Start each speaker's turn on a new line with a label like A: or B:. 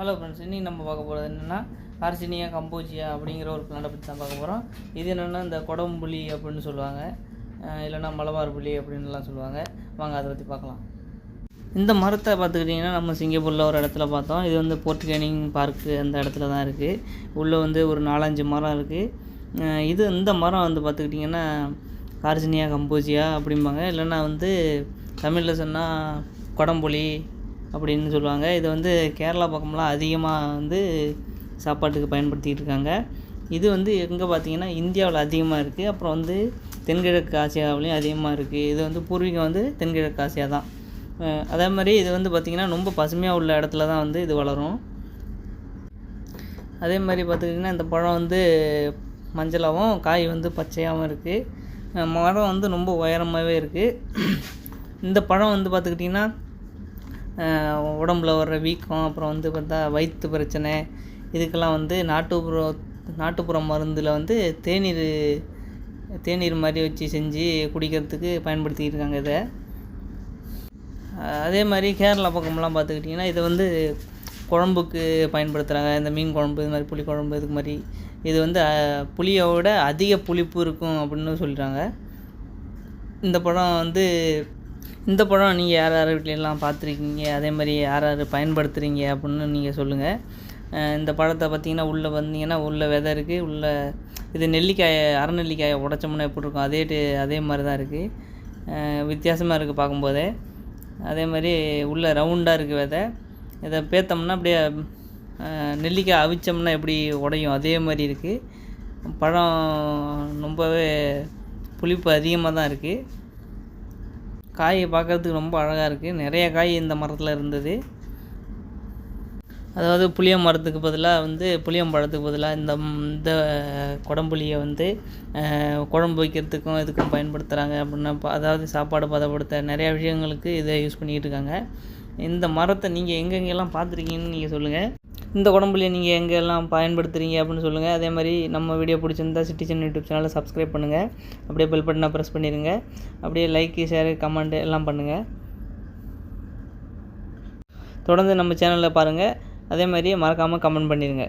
A: Hello friends இன்றைக்கி நம்ம பார்க்க போகிறது என்னென்னா கார்சினியா கம்போஜியா அப்படிங்கிற ஒரு பிளான்ட்டை பற்றி தான் பார்க்க போகிறோம் இது என்னென்னா இந்த குடம்புலி அப்படின்னு சொல்லுவாங்க. இல்லைன்னா மலபார் புலி அப்படின்லாம் சொல்லுவாங்க. வாங்க அதை பற்றி பார்க்கலாம். இந்த மரத்தை பார்த்துக்கிட்டிங்கன்னா நம்ம சிங்கப்பூரில் ஒரு இடத்துல பார்த்தோம். இது வந்து போர்ட்கேனிங் பார்க்கு அந்த இடத்துல தான் இருக்குது உள்ளே வந்து ஒரு நாலஞ்சு மரம் இருக்குது இது இந்த மரம் வந்து பார்த்துக்கிட்டிங்கன்னா கார்ஜினியா கம்போஜியா அப்படிம்பாங்க. இல்லைன்னா வந்து தமிழில் சொன்னால் குடம்புலி அப்படின்னு சொல்லுவாங்க. இது வந்து கேரளா பக்கம்லாம் அதிகமாக வந்து சாப்பாட்டுக்கு பயன்படுத்திகிட்டு இருக்காங்க. இது வந்து எங்கே பார்த்தீங்கன்னா இந்தியாவில் அதிகமாக இருக்குது அப்புறம் வந்து தென்கிழக்கு ஆசியாவிலையும் அதிகமாக இருக்குது இது வந்து பூர்வீகம் வந்து தென்கிழக்கு ஆசியா தான். அதே மாதிரி இது வந்து பார்த்திங்கன்னா ரொம்ப பசுமையாக உள்ள இடத்துல தான் வந்து இது வளரும். அதே மாதிரி பார்த்துக்கிட்டிங்கன்னா இந்த பழம் வந்து மஞ்சளாகவும் காய் வந்து பச்சையாகவும் இருக்குது மரம் வந்து ரொம்ப உயரமாகவே இருக்குது இந்த பழம் வந்து பார்த்துக்கிட்டிங்கன்னா உடம்புல வர்ற வீக்கம் அப்புறம் வந்து பார்த்தா வயிற்று பிரச்சனை இதுக்கெல்லாம் வந்து நாட்டுப்புற நாட்டுப்புற மருந்தில் வந்து தேநீர் தேநீர் மாதிரி வச்சு செஞ்சு குடிக்கிறதுக்கு பயன்படுத்திக்கிட்டு இருக்காங்க இதை. அதே மாதிரி கேரளா பக்கம்லாம் பார்த்துக்கிட்டிங்கன்னா இதை வந்து குழம்புக்கு பயன்படுத்துகிறாங்க இந்த மீன் குழம்பு இது மாதிரி புளி குழம்பு இதுக்கு மாதிரி. இது வந்து புளியோட அதிக புளிப்பு இருக்கும் அப்படின்னு சொல்கிறாங்க இந்த படம் வந்து இந்த படம் நீங்கள் யார் யார் வீட்லையெல்லாம் பார்த்துருக்கீங்க? அதே மாதிரி யார் யார் பயன்படுத்துகிறீங்க அப்படின்னு நீங்கள் சொல்லுங்கள் இந்த பழத்தை பார்த்தீங்கன்னா உள்ளே வந்தீங்கன்னா உள்ளே விதை இருக்குது உள்ளே இது நெல்லிக்காயை அறநெல்லிக்காயை உடச்சோம்னா எப்படி இருக்கும் அதே அதே மாதிரி தான் இருக்குது வித்தியாசமாக இருக்குது பார்க்கும்போதே. அதே மாதிரி உள்ளே ரவுண்டாக இருக்குது விதை. இதை பேத்தோம்னா அப்படியே நெல்லிக்காய் அவிச்சோம்னா எப்படி உடையும்? அதே மாதிரி இருக்குது பழம் ரொம்பவே புளிப்பு அதிகமாக தான் இருக்குது காய் பார்க்கறதுக்கு ரொம்ப அழகாக இருக்குது நிறைய காய் இந்த மரத்தில் இருந்தது. அதாவது புளிய மரத்துக்கு பதிலாக வந்து புளியம்பழத்துக்கு பதிலாக இந்த இந்த குடம்புளியை வந்து குழம்பு வைக்கிறதுக்கும் இதுக்கும் பயன்படுத்துகிறாங்க அப்படின்னா அதாவது சாப்பாடு பதப்படுத்த நிறையா விஷயங்களுக்கு இதை யூஸ் பண்ணிக்கிட்டு இருக்காங்க. இந்த மரத்தை நீங்கள் எங்கெங்கெல்லாம் பார்த்துருக்கீங்கன்னு நீங்கள் சொல்லுங்கள் இந்த உடம்புல நீங்கள் எங்கெல்லாம் பயன்படுத்துகிறீங்க அப்படின்னு சொல்லுங்கள் அதே மாதிரி நம்ம வீடியோ பிடிச்சிருந்தா சிட்டிசன் யூடியூப் சேனலை சப்ஸ்கிரைப் பண்ணுங்கள் அப்படியே பெல் பட்டனை ப்ரெஸ் பண்ணிடுங்க அப்படியே லைக்கு ஷேரு கமெண்ட் எல்லாம் பண்ணுங்கள் தொடர்ந்து நம்ம சேனலில் பாருங்கள் அதே மாதிரி மறக்காமல் கமெண்ட் பண்ணிடுங்க